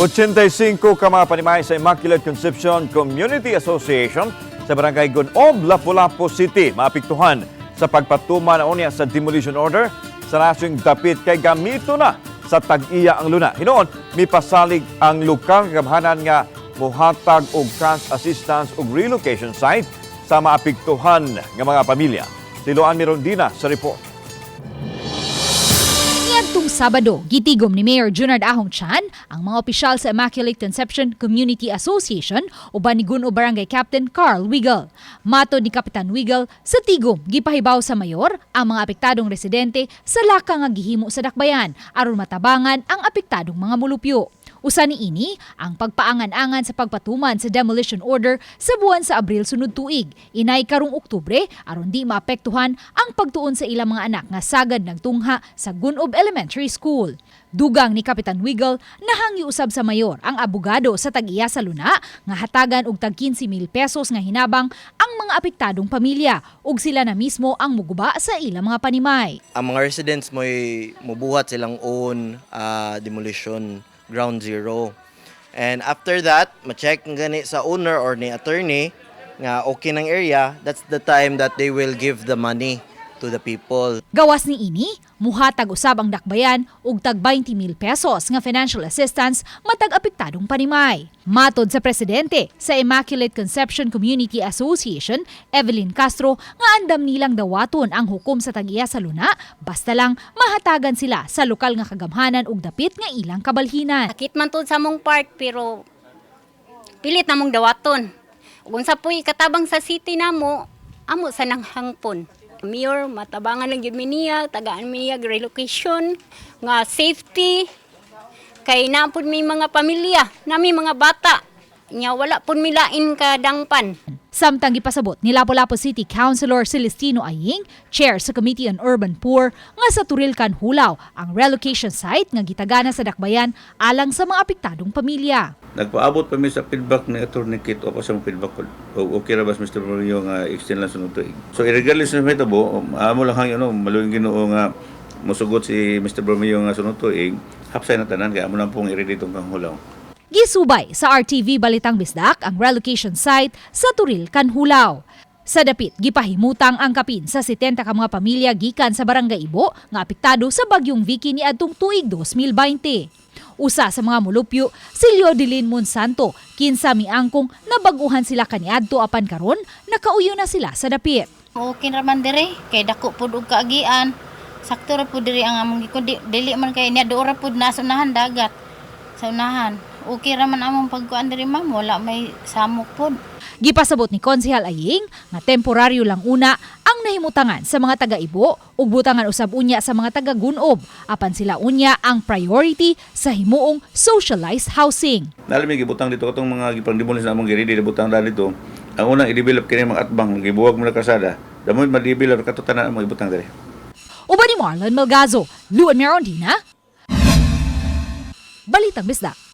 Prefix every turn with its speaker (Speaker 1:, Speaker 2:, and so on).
Speaker 1: 85 ka mga panimay sa Immaculate Conception Community Association sa Barangay Gunob, Lapu-Lapu City maapektuhan sa pagpatuma na unya sa demolition order sa nasyung dapit kay gamito na sa tag-iya ang luna. Hinoon, may pasalig ang lokal kagamhanan nga muhatag og cash assistance ug relocation site sa maapektuhan nga mga pamilya. Tiluan Mirondina sa report.
Speaker 2: Niadtong Sabado, gitigom ni Mayor Junard Ahong Chan ang mga opisyal sa Immaculate Conception Community Association uban ni Guno Barangay Captain Carl Wiggle. Mato ni Kapitan Wiggle, sa tigom gipahibaw sa mayor ang mga apektadong residente sa laka nga gihimo sa dakbayan aron matabangan ang apektadong mga mulupyo. Usa ni ini ang pagpaangan-angan sa pagpatuman sa demolition order sa buwan sa Abril sunod tuig. Inay karong Oktubre aron di maapektuhan ang pagtuon sa ilang mga anak nga sagad nagtungha sa Gunob Elementary School. Dugang ni Kapitan Wiggle nahangi usab sa mayor ang abogado sa tag-iya sa luna nga hatagan og tag 15 mil pesos nga hinabang ang mga apektadong pamilya ug sila na mismo ang muguba sa ilang mga panimay.
Speaker 3: ang mga residents mo mubuhat silang own ah, demolition ground zero. And after that, ma-check gani sa owner or ni attorney nga okay ng area, that's the time that they will give the money to the people.
Speaker 2: Gawas ni ini, muhatag usab ang dakbayan og tag 20 mil pesos nga financial assistance matag apektadong panimay. Matod sa presidente sa Immaculate Conception Community Association, Evelyn Castro, nga andam nilang dawaton ang hukom sa tagiya sa luna basta lang mahatagan sila sa lokal nga kagamhanan ug dapit nga ilang kabalhinan.
Speaker 4: Sakit man sa mong park pero pilit na mong dawaton. Kung sa puy katabang sa city namo, amo sa nanghangpon. Mayor, matabangan lang yun niya, tagaan niya relocation, nga safety, kay naapod may mga pamilya, nami mga bata, nya wala pud mi lain ka dangpan.
Speaker 2: Samtang gipasabot ni Lapu-Lapu City Councilor Celestino Aying, chair sa Committee on Urban Poor, nga sa Turilcan Hulaw ang relocation site nga gitagana sa Dakbayan alang sa mga apektadong pamilya.
Speaker 5: Nagpaabot pa mi sa feedback ni Atty. Kit o sa feedback ko. O okay ra ba sa Mr. Mario nga extend lang sunod tuig. So irregardless ng metabo, um, amo lang hang ano, maluwing Ginoo nga musugot si Mr. Romeo nga sunod tuig, hapsay na tanan kaya amo lang pong i-ready tong kanghulaw.
Speaker 2: Gisubay sa RTV Balitang Bisdak ang relocation site sa Turil, Kanhulaw. Sa dapit, gipahimutang ang kapin sa 70 ka mga pamilya gikan sa Barangay Ibo nga apektado sa bagyong Vicky ni adtong tuig 2020. Usa sa mga mulupyo, si Leodilin Monsanto, kinsa miangkong nabaguhan sila kaniadto apan karon nakauyo na sila sa dapit.
Speaker 6: Okay raman dire kay dako pud og kaagian. Sakto ra pud diri ang among gikon Di- dili man kay niya doora pud nasa unahan dagat. Sa unahan. Okay raman among pagkuan diri ma'am wala may samok pud.
Speaker 2: Gipasabot ni Konsehal Aying nga temporaryo lang una ang nahimutangan sa mga taga-Ibo ug butangan usab unya sa mga taga-Gunob apan sila unya ang priority sa himuong socialized housing.
Speaker 5: Nalam mi gibutang dito katong mga gipang demolish na among giridi gibutang dali dito. Ang unang i-develop kini mga atbang gibuwag mo na kasada. Damo ma-develop katutanan ang mga ibutang dali.
Speaker 2: Uban ni Marlon Melgazo, Luan Merondina, Balitang Bisdak.